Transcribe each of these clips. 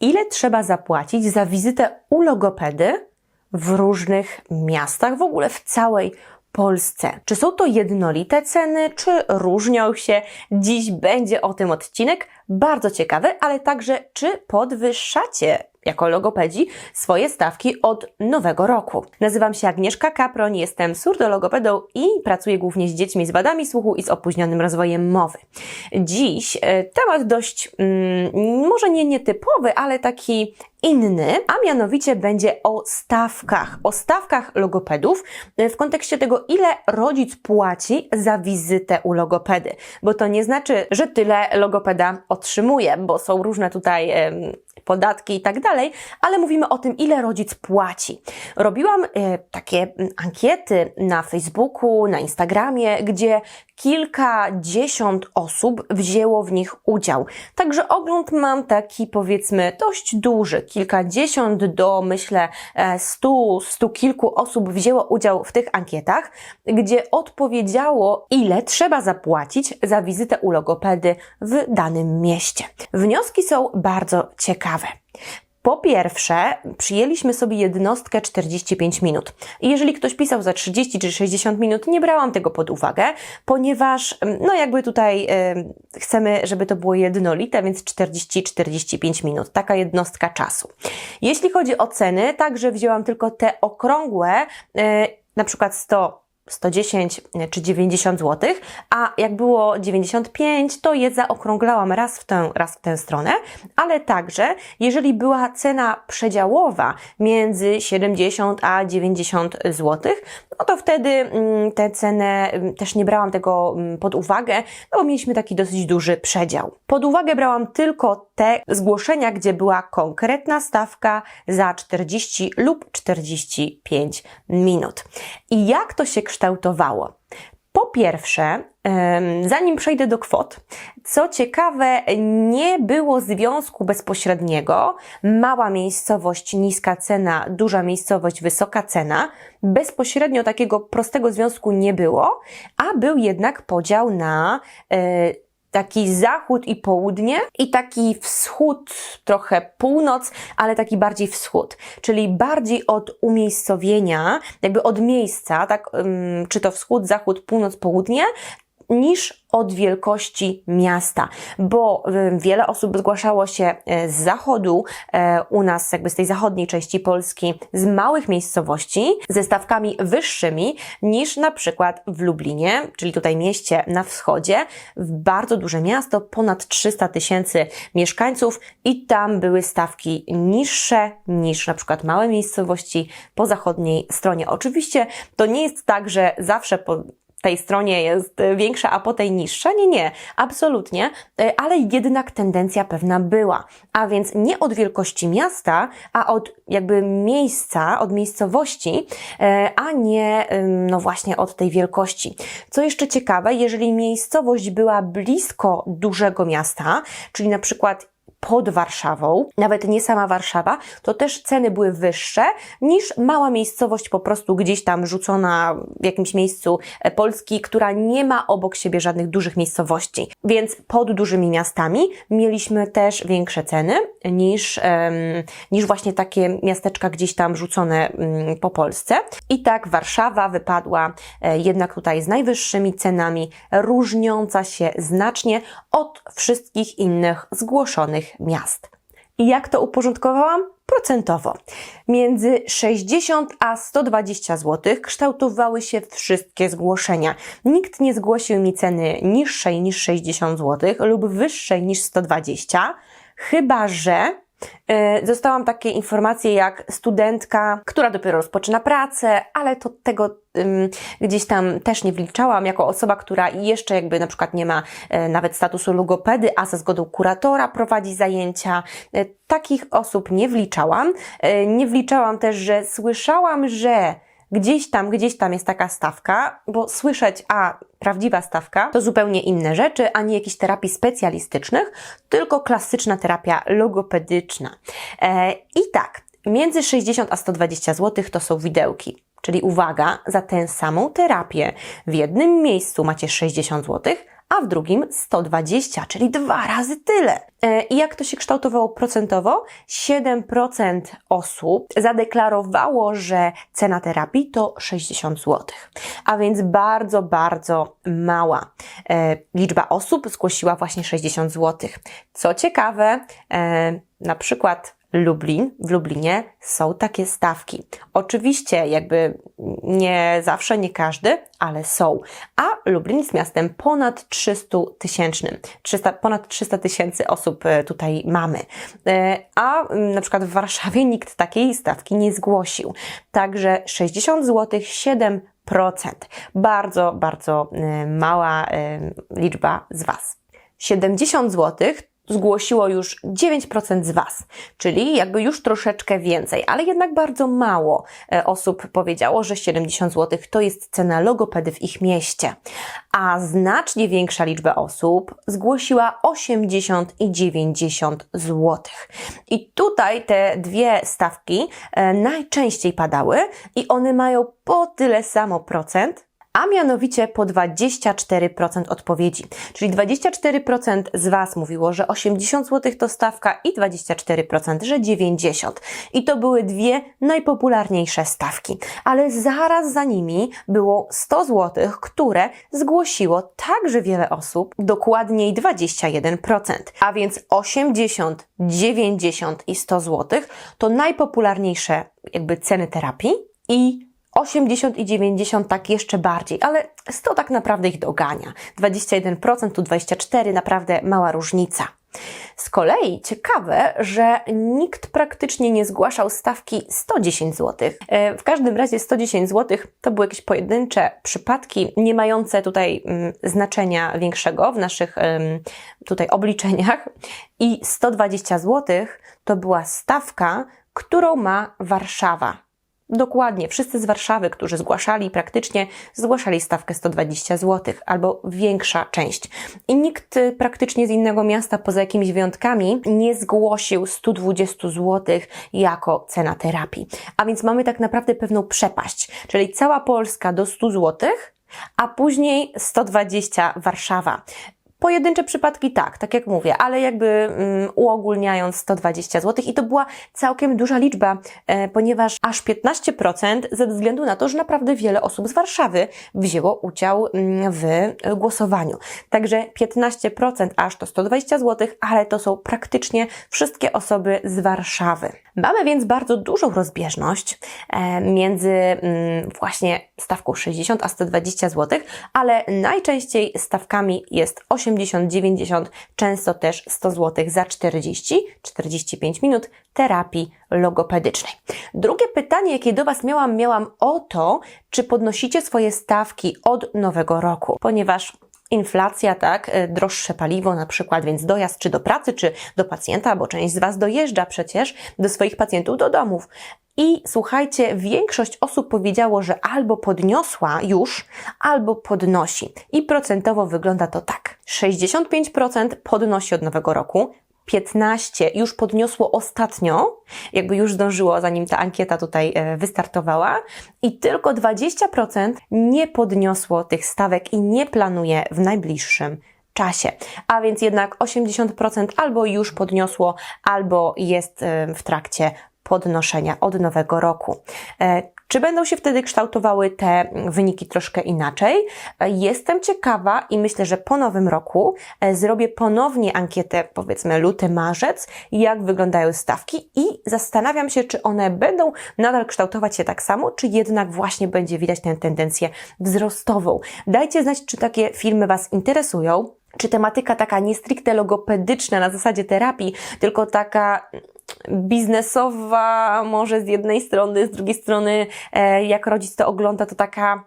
ile trzeba zapłacić za wizytę u logopedy w różnych miastach, w ogóle w całej Polsce. Czy są to jednolite ceny, czy różnią się? Dziś będzie o tym odcinek. Bardzo ciekawy, ale także czy podwyższacie jako logopedzi swoje stawki od nowego roku. Nazywam się Agnieszka Kaproń, jestem surdologopedą i pracuję głównie z dziećmi z wadami słuchu i z opóźnionym rozwojem mowy. Dziś e, temat dość, mm, może nie nietypowy, ale taki inny, a mianowicie będzie o stawkach, o stawkach logopedów e, w kontekście tego, ile rodzic płaci za wizytę u logopedy, bo to nie znaczy, że tyle logopeda otrzymuje, bo są różne tutaj podatki i tak dalej, ale mówimy o tym, ile rodzic płaci. Robiłam e, takie ankiety na Facebooku, na Instagramie, gdzie kilkadziesiąt osób wzięło w nich udział. Także ogląd mam taki powiedzmy dość duży, kilkadziesiąt do myślę e, stu, stu kilku osób wzięło udział w tych ankietach, gdzie odpowiedziało, ile trzeba zapłacić za wizytę u logopedy w danym mieście. Wnioski są bardzo ciekawe. Po pierwsze, przyjęliśmy sobie jednostkę 45 minut. I jeżeli ktoś pisał za 30 czy 60 minut, nie brałam tego pod uwagę, ponieważ, no jakby tutaj e, chcemy, żeby to było jednolite, więc 40-45 minut. Taka jednostka czasu. Jeśli chodzi o ceny, także wzięłam tylko te okrągłe, e, na przykład 100 110 czy 90 zł, a jak było 95, to je zaokrąglałam raz w tę, raz w tę stronę, ale także, jeżeli była cena przedziałowa między 70 a 90 zł, no to wtedy mm, tę cenę mm, też nie brałam tego mm, pod uwagę, no bo mieliśmy taki dosyć duży przedział. Pod uwagę brałam tylko te zgłoszenia, gdzie była konkretna stawka za 40 lub 45 minut. I jak to się kształtowało? Po pierwsze, zanim przejdę do kwot, co ciekawe, nie było związku bezpośredniego. Mała miejscowość, niska cena, duża miejscowość, wysoka cena. Bezpośrednio takiego prostego związku nie było, a był jednak podział na e, taki zachód i południe i taki wschód, trochę północ, ale taki bardziej wschód, czyli bardziej od umiejscowienia, jakby od miejsca, tak, czy to wschód, zachód, północ, południe, niż od wielkości miasta, bo wiele osób zgłaszało się e, z zachodu, e, u nas jakby z tej zachodniej części Polski, z małych miejscowości, ze stawkami wyższymi niż na przykład w Lublinie, czyli tutaj mieście na wschodzie, w bardzo duże miasto, ponad 300 tysięcy mieszkańców i tam były stawki niższe niż na przykład małe miejscowości po zachodniej stronie. Oczywiście to nie jest tak, że zawsze po tej stronie jest większa, a po tej niższa. Nie, nie, absolutnie, e, ale jednak tendencja pewna była. A więc nie od wielkości miasta, a od jakby miejsca, od miejscowości, e, a nie no właśnie od tej wielkości. Co jeszcze ciekawe, jeżeli miejscowość była blisko dużego miasta, czyli na przykład pod Warszawą, nawet nie sama Warszawa, to też ceny były wyższe niż mała miejscowość po prostu gdzieś tam rzucona w jakimś miejscu e, Polski, która nie ma obok siebie żadnych dużych miejscowości. Więc pod dużymi miastami mieliśmy też większe ceny niż, niż właśnie takie miasteczka gdzieś tam rzucone um, po Polsce. I tak Warszawa wypadła e, jednak tutaj z najwyższymi cenami, różniąca się znacznie od wszystkich innych zgłoszonych miast. I jak to uporządkowałam? Procentowo. Między 60 a 120 zł kształtowały się wszystkie zgłoszenia. Nikt nie zgłosił mi ceny niższej niż 60 zł lub wyższej niż 120, chyba że dostałam takie informacje jak studentka, która dopiero rozpoczyna pracę, ale to tego gdzieś tam też nie wliczałam, jako osoba, która jeszcze jakby na przykład nie ma e, nawet statusu logopedy, a za zgodą kuratora prowadzi zajęcia. E, takich osób nie wliczałam. E, nie wliczałam też, że słyszałam, że gdzieś tam, gdzieś tam jest taka stawka, bo słyszeć, a prawdziwa stawka to zupełnie inne rzeczy, a nie jakichś terapii specjalistycznych, tylko klasyczna terapia logopedyczna. E, I tak, między 60 a 120 zł to są widełki. Czyli uwaga, za tę samą terapię w jednym miejscu macie 60 zł, a w drugim 120, czyli dwa razy tyle. E, I jak to się kształtowało procentowo? 7% osób zadeklarowało, że cena terapii to 60 zł. A więc bardzo, bardzo mała e, liczba osób zgłosiła właśnie 60 zł. Co ciekawe, e, na przykład Lublin, w Lublinie są takie stawki. Oczywiście, jakby nie zawsze, nie każdy, ale są. A Lublin jest miastem ponad 300 tysięcznym. 300, ponad 300 tysięcy osób e, tutaj mamy. E, A mm, na przykład w Warszawie nikt takiej stawki nie zgłosił. Także 60 zł, 7 Bardzo, bardzo e, mała liczba z Was. 70 zł zgłosiło już 9% z Was, czyli jakby już troszeczkę więcej, ale jednak bardzo mało e, osób powiedziało, że 70 zł to jest cena logopedy w ich mieście, a znacznie większa liczba osób zgłosiła 80 i 90 zł. I tutaj te dwie stawki e, najczęściej padały i one mają po tyle samo procent, a mianowicie po 24% odpowiedzi. Czyli 24% z Was mówiło, że 80 zł to stawka i 24%, że 90. I to były dwie najpopularniejsze stawki. Ale zaraz za nimi było 100 zł, które zgłosiło także wiele osób, dokładniej 21%. A więc 80, 90 i 100 zł to najpopularniejsze jakby ceny terapii i 80 i 90 tak jeszcze bardziej, ale 100 tak naprawdę ich dogania. 21%, tu 24, naprawdę mała różnica. Z kolei ciekawe, że nikt praktycznie nie zgłaszał stawki 110 zł. E, w każdym razie 110 zł to były jakieś pojedyncze przypadki, nie mające tutaj mm, znaczenia większego w naszych tutaj obliczeniach. I 120 zł to była stawka, którą ma Warszawa. Dokładnie, wszyscy z Warszawy, którzy zgłaszali, praktycznie zgłaszali stawkę 120 zł albo większa część. I nikt y, praktycznie z innego miasta, poza jakimiś wyjątkami, nie zgłosił 120 zł jako cena terapii. A więc mamy tak naprawdę pewną przepaść, czyli cała Polska do 100 zł, a później 120 Warszawa. Pojedyncze przypadki tak, tak jak mówię, ale jakby um, uogólniając 120 zł i to była całkiem duża liczba, e, ponieważ aż 15% ze względu na to, że naprawdę wiele osób z Warszawy wzięło udział mm, w głosowaniu. Także 15% aż to 120 zł, ale to są praktycznie wszystkie osoby z Warszawy. Mamy więc bardzo dużą rozbieżność e, między mm, właśnie stawką 60 a 120 zł, ale najczęściej stawkami jest 80, 90, często też 100 zł za 40-45 minut terapii logopedycznej. Drugie pytanie, jakie do Was miałam, miałam o to, czy podnosicie swoje stawki od nowego roku, ponieważ inflacja, tak, e, droższe paliwo na przykład, więc dojazd czy do pracy, czy do pacjenta, bo część z Was dojeżdża przecież do swoich pacjentów do domów. I słuchajcie, większość osób powiedziało, że albo podniosła już, albo podnosi. I procentowo wygląda to tak. 65% podnosi od nowego roku, 15 już podniosło ostatnio, jakby już zdążyło, zanim ta ankieta tutaj e, wystartowała, i tylko 20% nie podniosło tych stawek i nie planuje w najbliższym czasie. A więc jednak 80% albo już podniosło, albo jest e, w trakcie podnoszenia od nowego roku. Czy będą się wtedy kształtowały te wyniki troszkę inaczej? Jestem ciekawa i myślę, że po nowym roku e, zrobię ponownie ankietę, powiedzmy luty, marzec, jak wyglądają stawki i zastanawiam się, czy one będą nadal kształtować się tak samo, czy jednak właśnie będzie widać tę tendencję wzrostową. Dajcie znać, czy takie filmy Was interesują czy tematyka taka nie stricte logopedyczna na zasadzie terapii, tylko taka biznesowa, może z jednej strony, z drugiej strony, e, jak rodzic to ogląda, to taka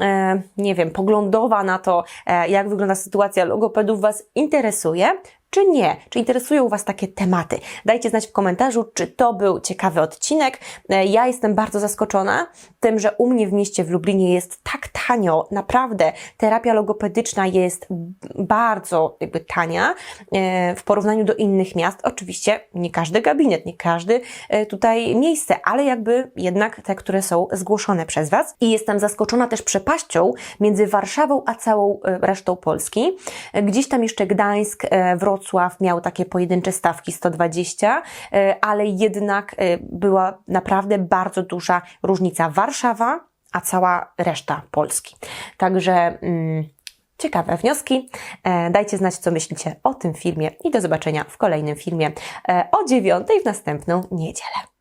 e, nie wiem, poglądowa na to, e, jak wygląda sytuacja logopedów Was interesuje, czy nie? Czy interesują Was takie tematy? Dajcie znać w komentarzu, czy to był ciekawy odcinek. E, Ja jestem bardzo zaskoczona tym, że u mnie w mieście w Lublinie jest tak tanio. Naprawdę, terapia logopedyczna jest bardzo jakby tania e, w porównaniu do innych miast. Oczywiście nie każdy gabinet, nie każdy e, tutaj miejsce, ale jakby jednak te, które są zgłoszone przez Was. I jestem zaskoczona też przepaścią między Warszawą a całą resztą Polski. Gdzieś tam jeszcze Gdańsk, e, Wrocław miał takie pojedyncze stawki 120, e, ale jednak e, była naprawdę bardzo duża różnica Warszawa, a cała reszta Polski. Także mm, ciekawe wnioski. E, Dajcie znać, co myślicie o tym filmie i do zobaczenia w kolejnym filmie o dziewiątej w następną niedzielę.